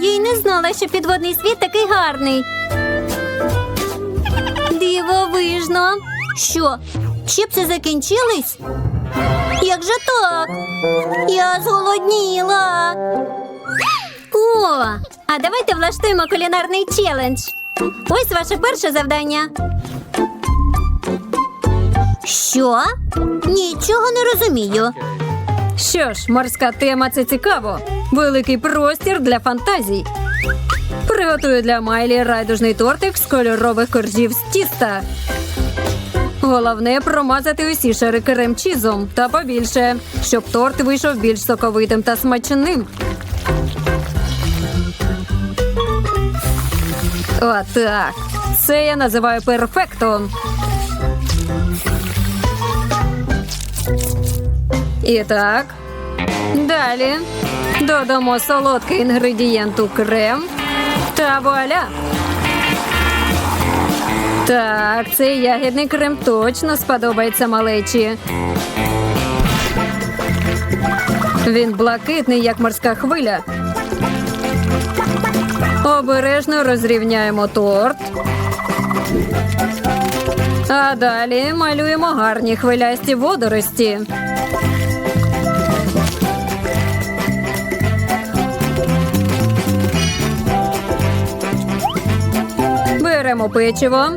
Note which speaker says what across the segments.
Speaker 1: Я й не знала, що підводний світ такий гарний. Дивовижно. Що, чіпси закінчились? Як же так? Я зголодніла. О, а давайте влаштуємо кулінарний челендж. Ось ваше перше завдання. Що? Нічого не розумію.
Speaker 2: Що ж, морська тема це цікаво. Великий простір для фантазій. Приготую для Майлі райдужний тортик з кольорових коржів з тіста. Головне промазати усі шари крем-чізом та побільше, щоб торт вийшов більш соковитим та смачним. Отак. Це я називаю перфектом. І так. Далі додамо солодкий інгредієнт у крем та вуаля. Так, цей ягідний крем точно сподобається малечі. Він блакитний, як морська хвиля. Обережно розрівняємо торт. А далі малюємо гарні хвилясті водорості. Беремо печиво.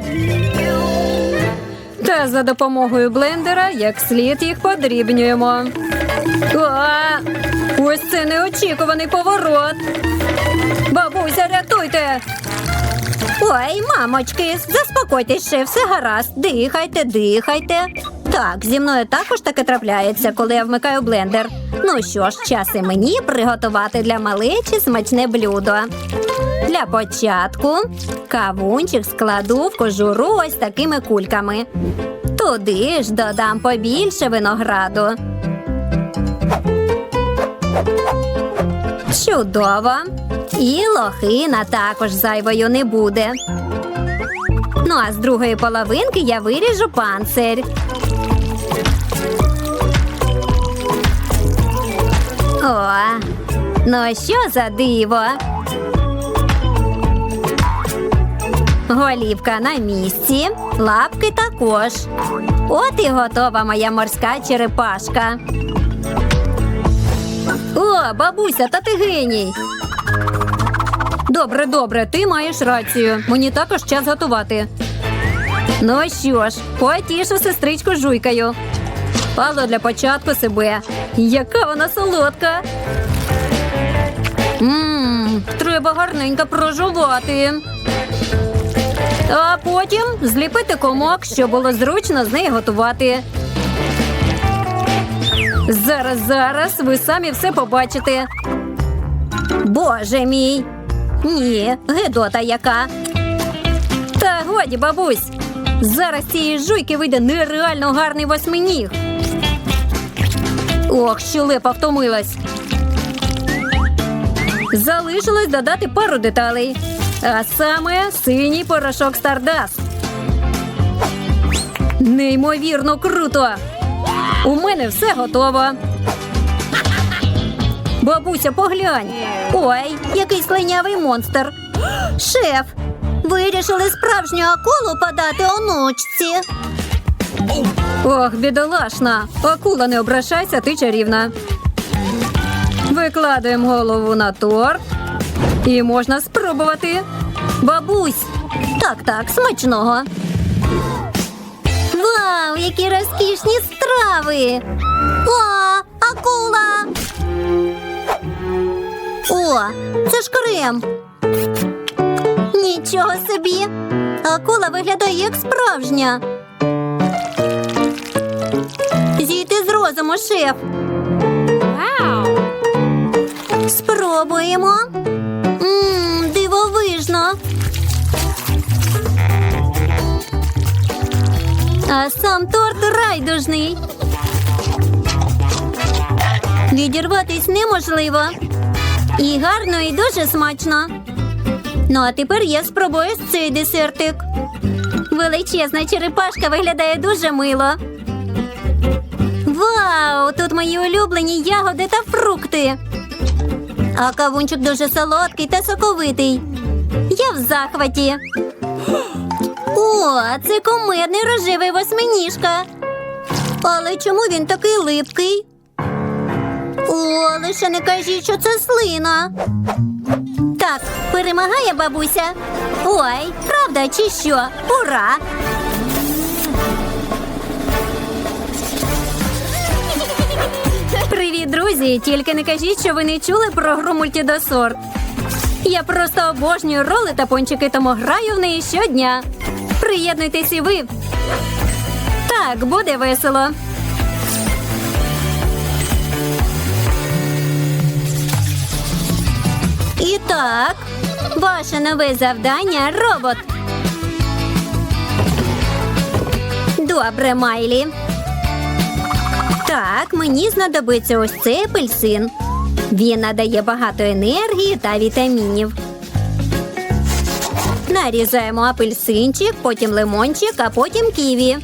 Speaker 2: Та за допомогою блендера як слід їх подрібнюємо. А, ось це неочікуваний поворот. Бабуся, рятуйте!
Speaker 1: Ой, мамочки, заспокойтесь ще, все гаразд. Дихайте, дихайте. Так, зі мною також таке трапляється, коли я вмикаю блендер. Ну що ж, час і мені приготувати для малечі смачне блюдо. Для початку кавунчик складу в кожуру ось такими кульками. Туди ж додам побільше винограду. Чудово. І лохина також зайвою не буде. Ну а з другої половинки я виріжу панцир. О, ну що за диво? Голівка на місці, лапки також. От і готова моя морська черепашка.
Speaker 2: О, бабуся, та ти геній. Добре, добре, ти маєш рацію. Мені також час готувати. Ну що ж, потішу сестричку жуйкою. Але для початку себе. Яка вона солодка. Ммм, треба гарненько прожувати. А потім зліпити комок, щоб було зручно з неї готувати. Зараз, зараз ви самі все побачите.
Speaker 1: Боже мій. Ні, гидота яка.
Speaker 2: Та годі, бабусь. Зараз цієї жуйки вийде нереально гарний восьминіг. Ох, щелепа втомилась. Залишилось додати пару деталей. А саме синій порошок Stardust. Неймовірно круто. У мене все готово. Бабуся, поглянь.
Speaker 1: Ой, який слинявий монстр. Шеф, вирішили справжню акулу подати онучці.
Speaker 2: Ох, бідолашна. Акула, не обращайся, ти чарівна. Викладаємо голову на торт. І можна спробувати.
Speaker 1: Бабусь. Так, так, смачного. Вау, які розкішні страви. О, акула. О, це ж крем. Нічого собі. Акула виглядає як справжня. Зійти з розуму, шеф. Спробуємо. Мм, дивовижно. А сам торт райдужний. Відірватись неможливо. І гарно, і дуже смачно. Ну, а тепер я спробую цей десертик. Величезна черепашка виглядає дуже мило. Вау! Тут мої улюблені ягоди та фрукти. А кавунчик дуже солодкий та соковитий. Я в захваті. О, це кумедний рожевий восьминіжка. Але чому він такий липкий? О, лише не кажіть, що це слина. Так, перемагає бабуся. Ой, правда чи що? Ура!
Speaker 2: Привіт, друзі! Тільки не кажіть, що ви не чули про гру мультідосорт. Я просто обожнюю роли та пончики, тому граю в неї щодня. Приєднуйтесь і ви. Так, буде весело.
Speaker 1: І так, ваше нове завдання робот. Добре, Майлі. Так, мені знадобиться ось цей апельсин. Він надає багато енергії та вітамінів. Нарізаємо апельсинчик, потім лимончик, а потім ківі.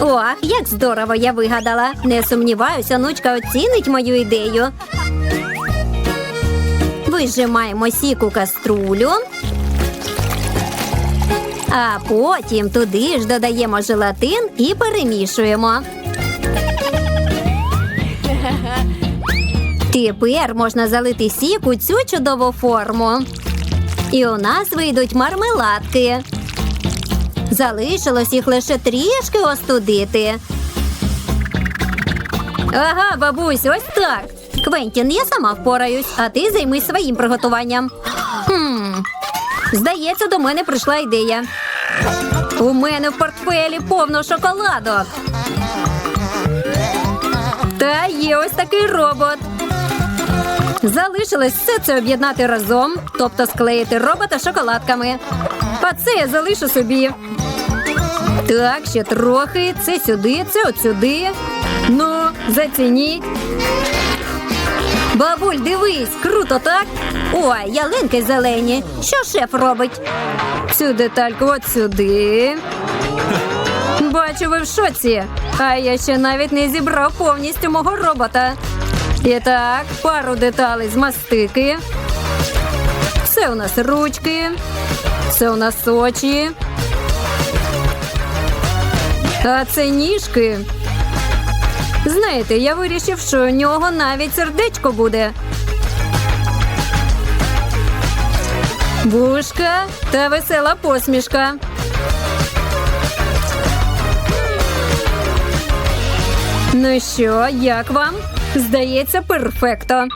Speaker 1: О, як здорово я вигадала. Не сумніваюся, онучка оцінить мою ідею. Вижимаємо сік у каструлю. А потім туди ж додаємо желатин і перемішуємо. Тепер можна залити сік у цю чудову форму. І у нас вийдуть мармеладки. Залишилось їх лише трішки остудити.
Speaker 2: Ага, бабусь, ось так.
Speaker 1: Квентін, я сама впораюсь, а ти займись своїм приготуванням.
Speaker 2: Хм. Здається, до мене прийшла ідея. У мене в портфелі повно шоколадок. Та є ось такий робот. Залишилось все це об'єднати разом, тобто склеїти робота шоколадками. А це я залишу собі. Так, ще трохи. Це сюди, це от сюди. Ну, зацініть. Бабуль, дивись, круто, так?
Speaker 1: Ой, ялинки зелені. Що шеф робить?
Speaker 2: Цю детальку от сюди. Бачу, ви в шоці. А я ще навіть не зібрав повністю мого робота. І так, пару деталей з мастики. Це у нас ручки. Це у нас очі. А це ніжки. Знаєте, я вирішив, що у нього навіть сердечко буде. Вушка та весела посмішка. Ну що, як вам? Здається, перфекто.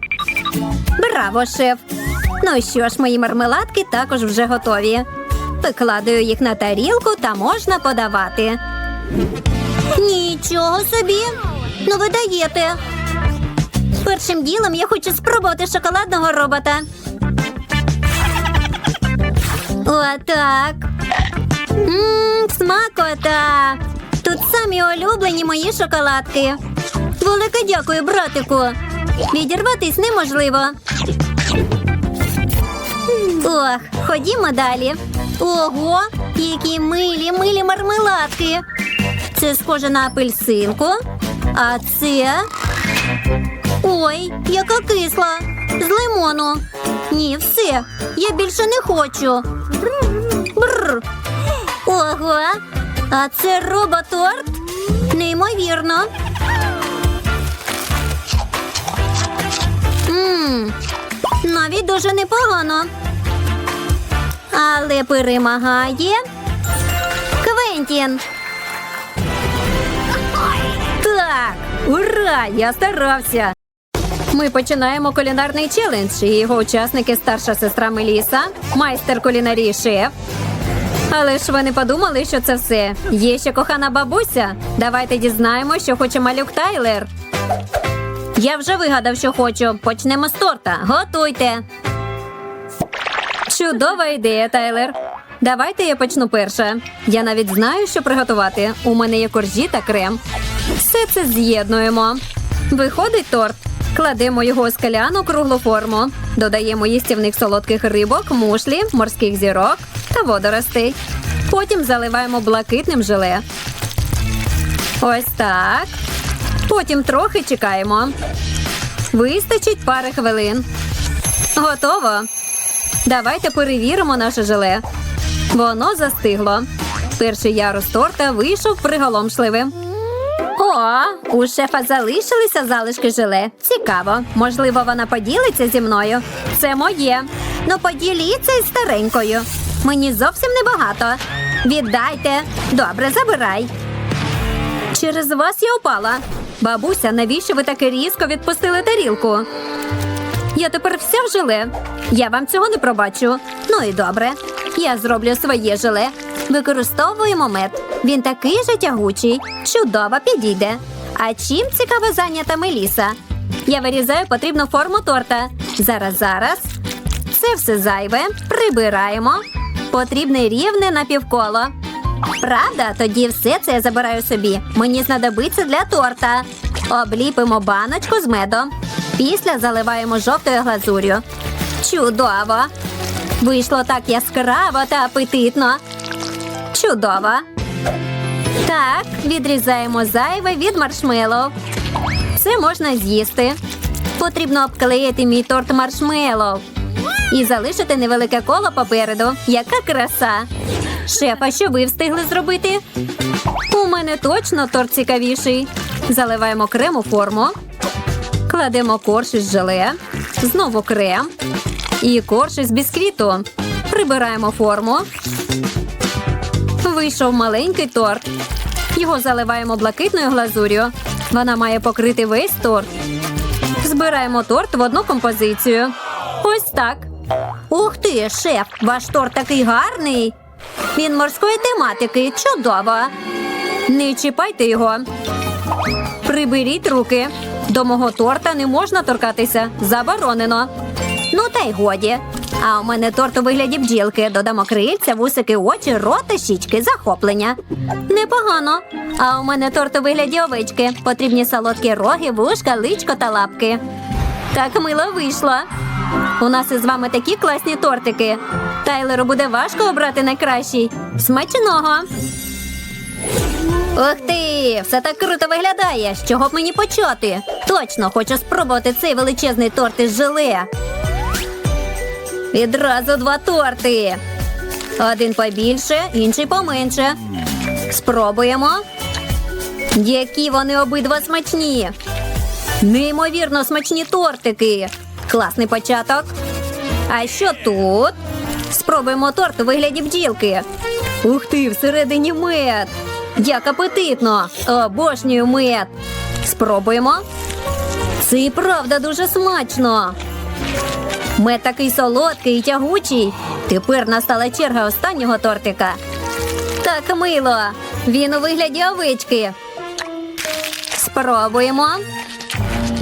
Speaker 1: Браво, шеф. Ну що ж, мої мармеладки також вже готові. Викладаю їх на тарілку та можна подавати. Нічого собі. Ну ви даєте. Першим ділом я хочу спробувати шоколадного робота. Отак. Смакота. Тут самі улюблені мої шоколадки. Велике дякую, братику. Відірватись неможливо. Ох, ходімо далі. Ого, які милі, милі мармеладки. Це схоже на апельсинку. А це. Ой, яка кисла. З лимону. Ні, все. Я більше не хочу. Бррр. Ого. А це роботорт? Неймовірно. Ммм, навіть дуже непогано. Але перемагає Квентін.
Speaker 2: Так, ура! Я старався. Ми починаємо кулінарний челендж. Його учасники старша сестра Меліса, майстер кулінарії шеф. Але ж ви не подумали, що це все. Є ще кохана бабуся. Давайте дізнаємо, що хоче малюк Тайлер.
Speaker 1: Я вже вигадав, що хочу. Почнемо з торта. Готуйте.
Speaker 2: Чудова ідея, Тайлер. Давайте я почну перша. Я навіть знаю, що приготувати. У мене є коржі та крем. Все це з'єднуємо. Виходить торт. Кладемо його у скаляну круглу форму. Додаємо їстівних солодких рибок, мушлі, морських зірок та водоростей. Потім заливаємо блакитним желе. Ось так. Потім трохи чекаємо. Вистачить пари хвилин. Готово. Давайте перевіримо наше желе. Воно застигло. Перший ярус торта вийшов приголомшливим.
Speaker 1: О, у шефа залишилися залишки желе. Цікаво. Можливо, вона поділиться зі мною.
Speaker 2: Це моє.
Speaker 1: Ну, поділіться із старенькою. Мені зовсім небагато. Віддайте. Добре, забирай.
Speaker 2: Через вас я упала. Бабуся, навіщо ви таки різко відпустили тарілку? Я тепер вся в желе. Я вам цього не пробачу.
Speaker 1: Ну і добре.
Speaker 2: Я зроблю своє желе.
Speaker 1: Використовуємо мед. Він такий же тягучий. Чудово підійде. А чим цікаво зайнята Меліса?
Speaker 2: Я вирізаю потрібну форму торта.
Speaker 1: Зараз, зараз. Це все зайве. Прибираємо. Потрібне рівне напівколо. Правда, тоді все це я забираю собі. Мені знадобиться для торта. Обліпимо баночку з медом. Після заливаємо жовтою глазур'ю. Чудово! Вийшло так яскраво та апетитно. Чудово. Так, відрізаємо зайве від маршмеллоу. Це можна з'їсти. Потрібно обклеїти мій торт маршмеллоу і залишити невелике коло попереду. Яка краса! Шефа, що ви встигли зробити?
Speaker 2: У мене точно торт цікавіший. Заливаємо крем у форму, кладемо корж із желе, знову крем і корж із бісквіту. Прибираємо форму. Вийшов маленький торт. Його заливаємо блакитною глазур'ю. Вона має покрити весь торт. Збираємо торт в одну композицію. Ось так.
Speaker 1: Ух ти, шеф, ваш торт такий гарний. Він морської тематики. Чудово.
Speaker 2: Не чіпайте його. Приберіть руки. До мого торта не можна торкатися. Заборонено.
Speaker 1: Ну та й годі. А у мене торт у вигляді бджілки. Додамо крильця, вусики, очі, рота, щічки, захоплення. Непогано. А у мене торт у вигляді овечки. Потрібні солодкі роги, вушка, личко та лапки.
Speaker 2: Так мило вийшло. У нас із вами такі класні тортики. Тайлеру буде важко обрати найкращий. Смачного!
Speaker 1: Ух ти! Все так круто виглядає. З чого б мені почати? Точно хочу спробувати цей величезний торт із желе. Відразу два торти. Один побільше, інший поменше. Спробуємо. Які вони обидва смачні. Неймовірно смачні тортики. Класний початок. А що тут? Спробуємо торт у вигляді бджілки. Ух ти, всередині мед. Як апетитно! Обожнюю мед. Спробуємо. Це і правда дуже смачно. Мед такий солодкий і тягучий. Тепер настала черга останнього тортика. Так мило. Він у вигляді овечки. Спробуємо.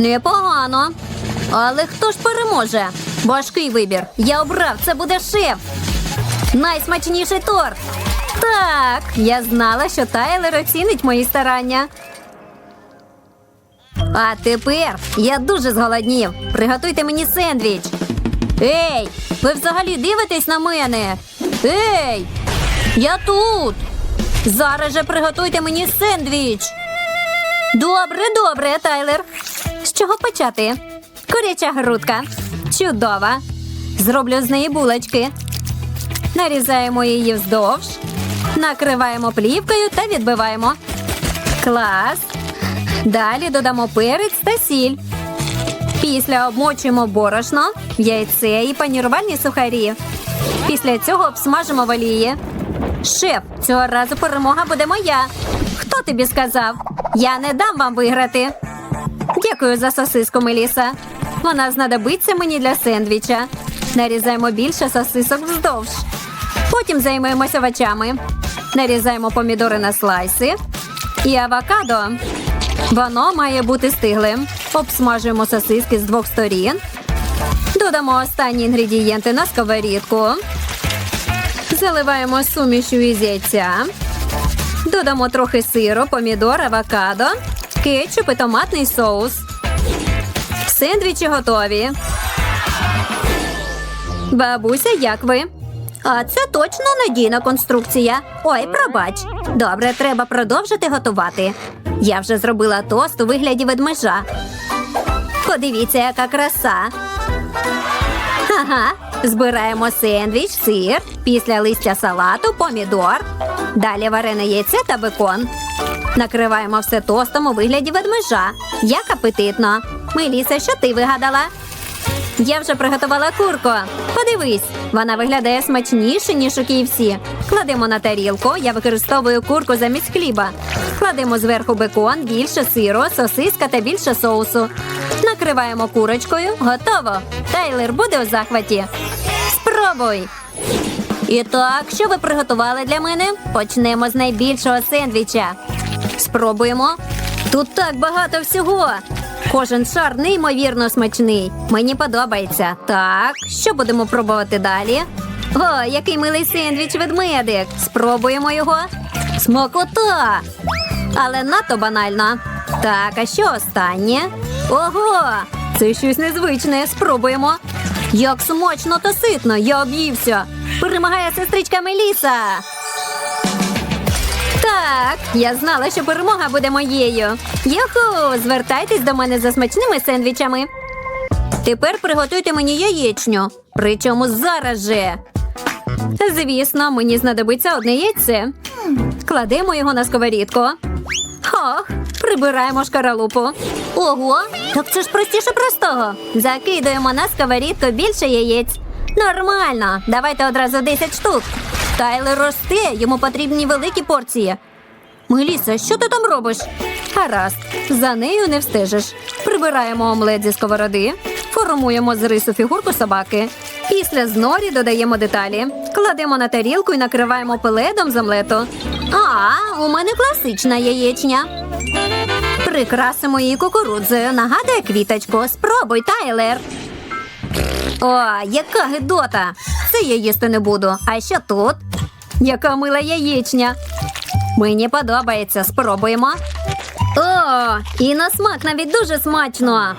Speaker 1: Непогано. Але хто ж переможе? Важкий вибір. Я обрав, це буде шеф. Найсмачніший торт. Так, я знала, що Тайлер оцінить мої старання. А тепер я дуже зголоднів. Приготуйте мені сендвіч. Ей, ви взагалі дивитесь на мене? Ей, я тут. Зараз же приготуйте мені сендвіч. Добре, добре, Тайлер. Чого почати? Куряча грудка. Чудова. Зроблю з неї булочки. Нарізаємо її вздовж, накриваємо плівкою та відбиваємо. Клас. Далі додамо перець та сіль. Після обмочуємо борошно, яйце і панірувальні сухарі. Після цього обсмажимо в олії. Шеф, цього разу перемога буде моя. Хто тобі сказав? Я не дам вам виграти. Дякую за сосиску, Меліса. Вона знадобиться мені для сендвіча. Нарізаємо більше сосисок вздовж. Потім займемося овочами. Нарізаємо помідори на слайси і авокадо. Воно має бути стиглим. Обсмажуємо сосиски з двох сторін. Додамо останні інгредієнти на сковорідку. Заливаємо сумішю із яйця. Додамо трохи сиру, помідор, авокадо, кетчуп і томатний соус. Сендвічі готові. Бабуся, як ви? А це точно надійна конструкція. Ой, пробач. Добре, треба продовжити готувати. Я вже зробила тост у вигляді ведмежа. Подивіться, яка краса. Ага. Збираємо сендвіч, сир, після листя салату, помідор. Далі варене яйце та бекон. Накриваємо все тостом у вигляді ведмежа. Як апетитно. Меліса, що ти вигадала? Я вже приготувала курку. Подивись, вона виглядає смачніше, ніж у KFC. Кладемо на тарілку. Я використовую курку замість хліба. Кладемо зверху бекон, більше сиру, сосиска та більше соусу. Накриваємо курочкою. Готово. Тайлер буде у захваті. Спробуй. І так, що ви приготували для мене? Почнемо з найбільшого сендвіча. Спробуємо. Тут так багато всього. Кожен шар неймовірно смачний. Мені подобається. Так, що будемо пробувати далі? О, який милий сендвіч ведмедик. Спробуємо його. Смакота! Але надто банально. Так, а що останнє? Ого! Це щось незвичне. Спробуємо. Як смачно та ситно, я об'ївся. Перемагає сестричка Меліса. Так, я знала, що перемога буде моєю. Юху, звертайтесь до мене за смачними сендвічами. Тепер приготуйте мені яєчню. Причому зараз же. Звісно, мені знадобиться одне яйце. Кладемо його на сковорідку. Ох, прибираємо шкаралупу. Ого, так це ж простіше простого. Закидуємо на сковорідку більше яєць. Нормально, давайте одразу 10 штук. Тайлер росте, йому потрібні великі порції. Меліса, що ти там робиш? Гаразд, за нею не встежиш. Прибираємо омлет зі сковороди, формуємо з рису фігурку собаки. Після знорі додаємо деталі, кладемо на тарілку і накриваємо пеледом з омлету. А, у мене класична яєчня. Прикрасимо її кукурудзою. Нагадує квіточку. Спробуй, Тайлер. О, яка гидота! Це я їсти не буду. А що тут? Яка мила яєчня. Мені подобається, спробуємо. О, і на смак навіть дуже смачно.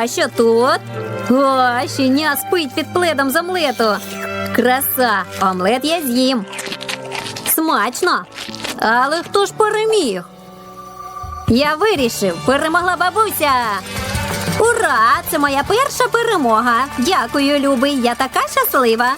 Speaker 1: А що тут? О, щеня спить під пледом з омлету. Краса, омлет я з'їм. Смачно. Але хто ж переміг? Я вирішив, перемогла бабуся. Ура! Це моя перша перемога. Дякую, любий. Я така щаслива.